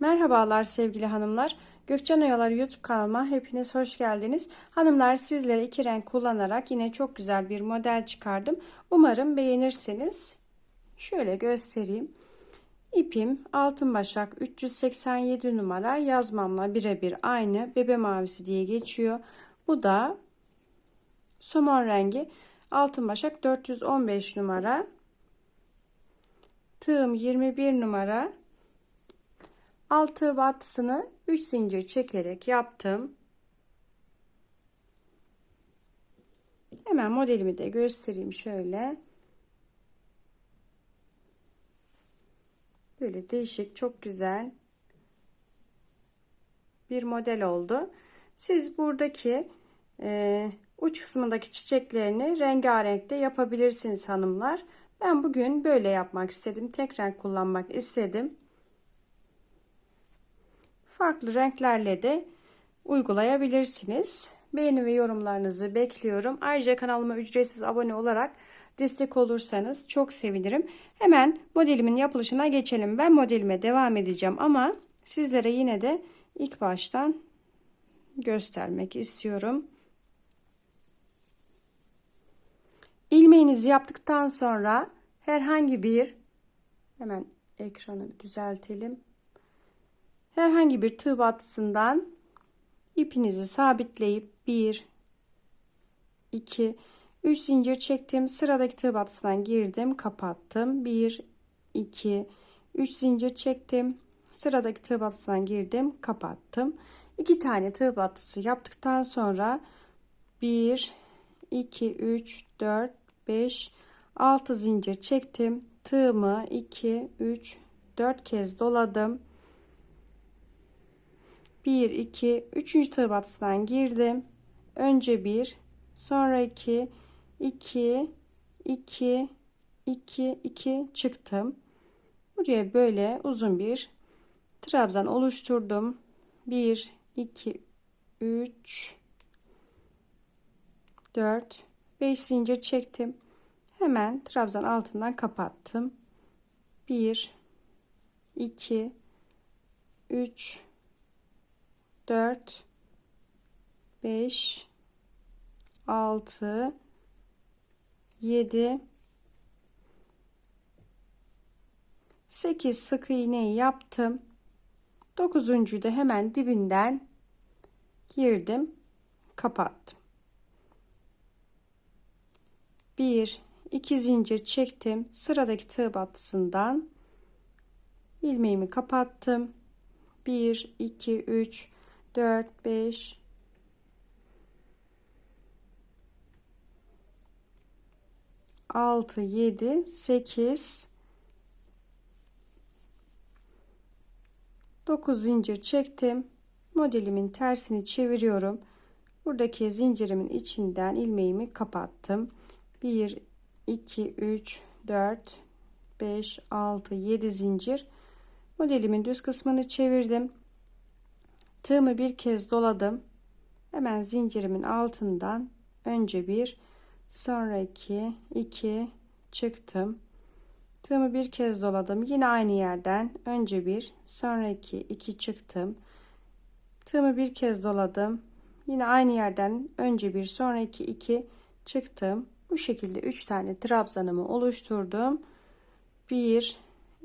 Merhabalar sevgili hanımlar. Gökçen Oyalar YouTube kanalıma hepiniz hoş geldiniz. Hanımlar sizlere iki renk kullanarak yine çok güzel bir model çıkardım. Umarım beğenirsiniz. Şöyle göstereyim. İpim altın başak 387 numara yazmamla birebir aynı bebe mavisi diye geçiyor. Bu da somon rengi altın başak 415 numara. Tığım 21 numara. Altı battısını 3 zincir çekerek yaptım. Hemen modelimi de göstereyim şöyle. Böyle değişik, çok güzel bir model oldu. Siz buradaki e, uç kısmındaki çiçeklerini rengarenkte yapabilirsiniz hanımlar. Ben bugün böyle yapmak istedim. Tek renk kullanmak istedim. Farklı renklerle de uygulayabilirsiniz. Beğeni ve yorumlarınızı bekliyorum. Ayrıca kanalıma ücretsiz abone olarak destek olursanız çok sevinirim. Hemen modelimin yapılışına geçelim. Ben modelime devam edeceğim ama sizlere yine de ilk baştan göstermek istiyorum. İlmeğinizi yaptıktan sonra herhangi bir hemen ekranı düzeltelim. Herhangi bir tığ battısından ipinizi sabitleyip 1 2 3 zincir çektim. Sıradaki tığ battısından girdim, kapattım. 1 2 3 zincir çektim. Sıradaki tığ battısından girdim, kapattım. 2 tane tığ battısı yaptıktan sonra 1 2 3 4 5 6 zincir çektim. Tığımı 2 3 4 kez doladım. 1 2 3. tığ batısından girdim. Önce 1, sonra 2 2 2 2 2 çıktım. Buraya böyle uzun bir trabzan oluşturdum. 1 2 3 4 5 zincir çektim. Hemen trabzan altından kapattım. 1 2 3 4 5 6 7 8 sık iğneyi yaptım. 9. da hemen dibinden girdim, kapattım. 1 2 zincir çektim. Sıradaki tığ battısından ilmeğimi kapattım. 1 2 3 4 5 6 7 8 9 zincir çektim. Modelimin tersini çeviriyorum. Buradaki zincirimin içinden ilmeğimi kapattım. 1 2 3 4 5 6 7 zincir. Modelimin düz kısmını çevirdim tığımı bir kez doladım. Hemen zincirimin altından önce bir sonra iki iki çıktım. Tığımı bir kez doladım. Yine aynı yerden önce bir sonra iki iki çıktım. Tığımı bir kez doladım. Yine aynı yerden önce bir sonra iki iki çıktım. Bu şekilde üç tane trabzanımı oluşturdum. 1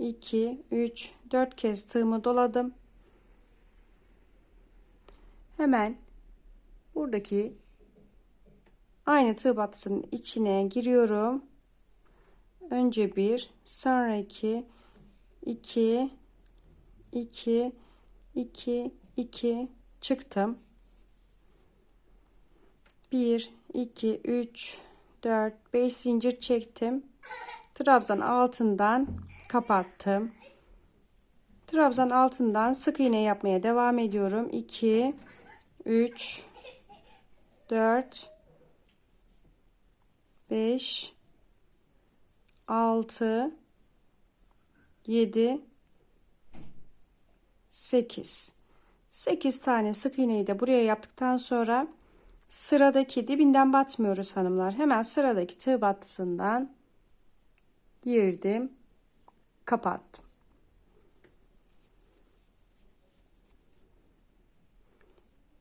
2 3 4 kez tığımı doladım hemen buradaki aynı tığ battısının içine giriyorum. Önce bir sonra iki iki iki iki iki çıktım. Bir iki üç dört beş zincir çektim. Trabzan altından kapattım. Trabzan altından sık iğne yapmaya devam ediyorum. 2 3 4 5 6 7 8 8 tane sık iğneyi de buraya yaptıktan sonra sıradaki dibinden batmıyoruz hanımlar. Hemen sıradaki tığ battısından girdim, kapattım.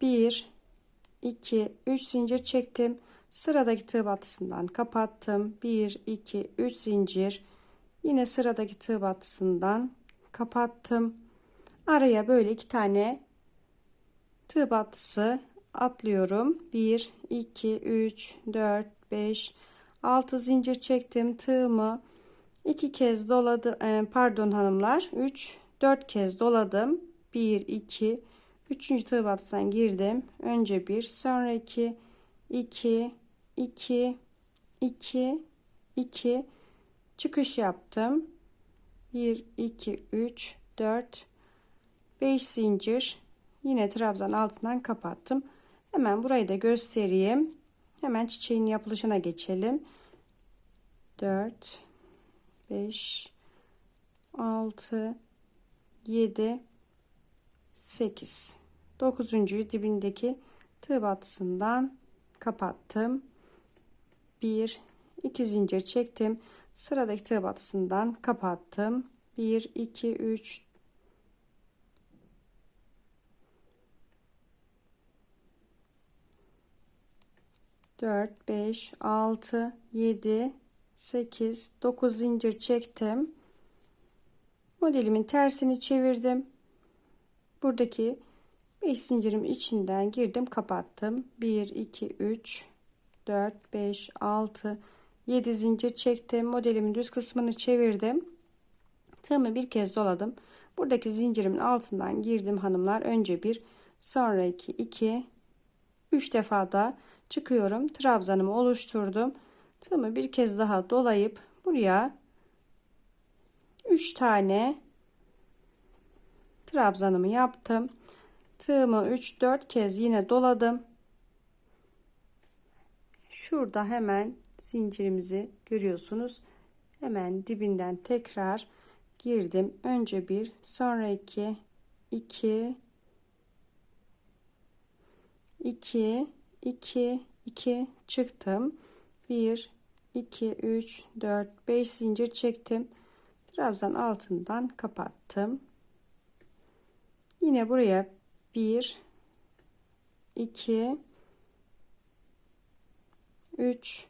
1 2 3 zincir çektim. Sıradaki tığ battısından kapattım. 1 2 3 zincir. Yine sıradaki tığ battısından kapattım. Araya böyle iki tane tığ battısı atlıyorum. 1 2 3 4 5 6 zincir çektim tığımı. İki kez doladı e, pardon hanımlar 3 4 kez doladım. 1 2 3. tığ battısından girdim. Önce bir sonra 2 2 2 2 2 çıkış yaptım. 1 2 3 4 5 zincir. Yine trabzan altından kapattım. Hemen burayı da göstereyim. Hemen çiçeğin yapılışına geçelim. 4 5 6 7 8 9. dibindeki tığ battısından kapattım. 1 2 zincir çektim. Sıradaki tığ battısından kapattım. 1 2 3 4 5 6 7 8 9 zincir çektim. Modelimin tersini çevirdim buradaki 5 zincirim içinden girdim kapattım. 1 2 3 4 5 6 7 zincir çektim. Modelimin düz kısmını çevirdim. Tığımı bir kez doladım. Buradaki zincirimin altından girdim hanımlar. Önce bir sonra 2 2 3 defa da çıkıyorum. Trabzanımı oluşturdum. Tığımı bir kez daha dolayıp buraya 3 tane trabzanımı yaptım. Tığımı 3-4 kez yine doladım. Şurada hemen zincirimizi görüyorsunuz. Hemen dibinden tekrar girdim. Önce bir sonra iki iki iki iki iki çıktım. 1 2 3 4 5 zincir çektim. Trabzan altından kapattım yine buraya 1 2 3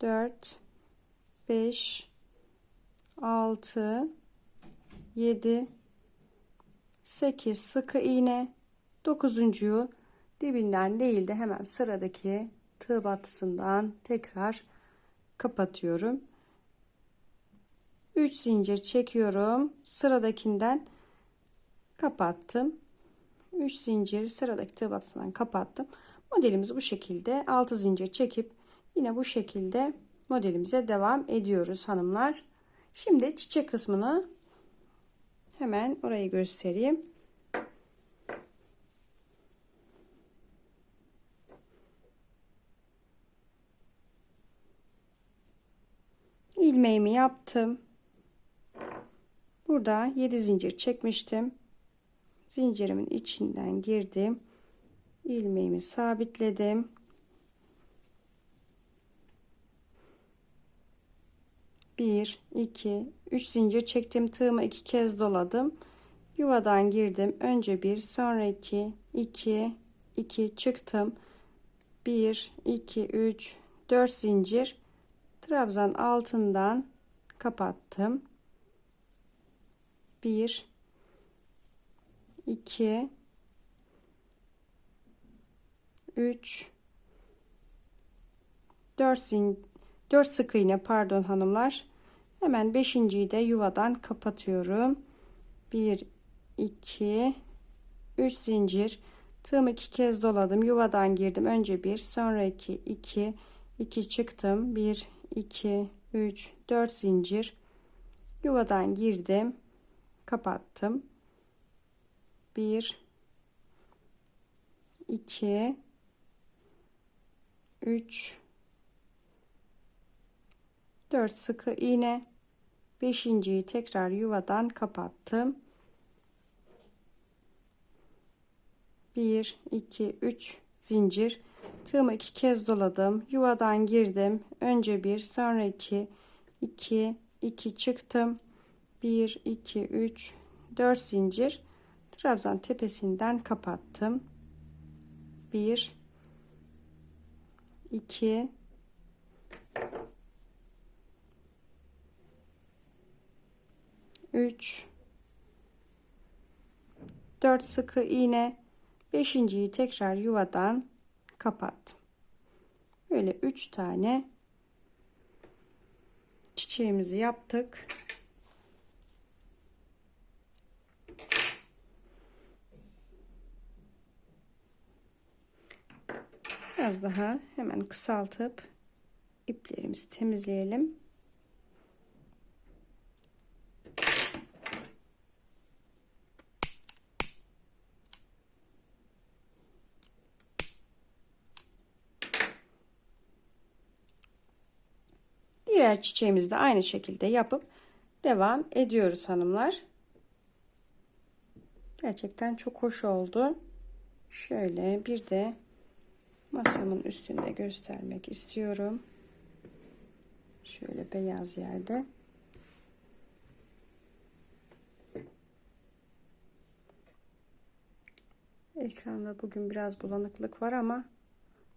4 5 6 7 8 sıkı iğne. 9'uncuyu dibinden değil de hemen sıradaki tığ battısından tekrar kapatıyorum. 3 zincir çekiyorum. Sıradakinden kapattım 3 zincir sıradaki tığ battısından kapattım modelimiz bu şekilde 6 zincir çekip yine bu şekilde modelimize devam ediyoruz hanımlar şimdi çiçek kısmını hemen orayı göstereyim ilmeğimi yaptım. Burada 7 zincir çekmiştim. Zincirimin içinden girdim. ilmeğimi sabitledim. Bir, iki, üç zincir çektim. Tığımı iki kez doladım. Yuvadan girdim. Önce bir, sonra iki, iki, iki çıktım. Bir, iki, üç, dört zincir trabzan altından kapattım 1 2 3 4 zin 4 sık iğne pardon hanımlar. Hemen beşinciyi de yuvadan kapatıyorum. 1 2 3 zincir. Tığımı iki kez doladım yuvadan girdim. Önce bir sonra iki. İki 2 çıktım. 1 2 3 4 zincir. Yuvadan girdim kapattım 1 2 3 4 sıkı iğne 5.yi tekrar yuvadan kapattım 1 2 3 zincir Tığımı iki kez doladım. Yuvadan girdim. Önce bir, sonra iki, iki, iki çıktım. Bir, iki, üç, dört zincir. Trabzan tepesinden kapattım. 1 2 3 4 sıkı iğne beşinciyi tekrar yuvadan kapattım. Böyle 3 tane çiçeğimizi yaptık. Biraz daha hemen kısaltıp iplerimizi temizleyelim. Diğer çiçeğimizi de aynı şekilde yapıp devam ediyoruz hanımlar. Gerçekten çok hoş oldu. Şöyle bir de masamın üstünde göstermek istiyorum. Şöyle beyaz yerde. Ekranda bugün biraz bulanıklık var ama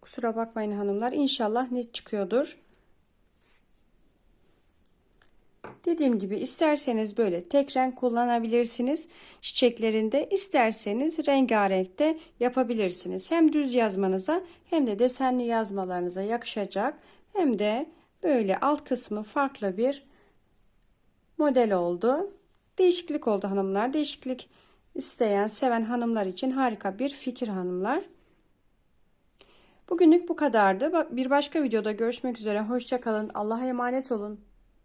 kusura bakmayın hanımlar. İnşallah net çıkıyordur. Dediğim gibi isterseniz böyle tek renk kullanabilirsiniz çiçeklerinde isterseniz rengarenk de yapabilirsiniz. Hem düz yazmanıza hem de desenli yazmalarınıza yakışacak hem de böyle alt kısmı farklı bir model oldu. Değişiklik oldu hanımlar. Değişiklik isteyen, seven hanımlar için harika bir fikir hanımlar. Bugünlük bu kadardı. Bir başka videoda görüşmek üzere. Hoşçakalın. Allah'a emanet olun.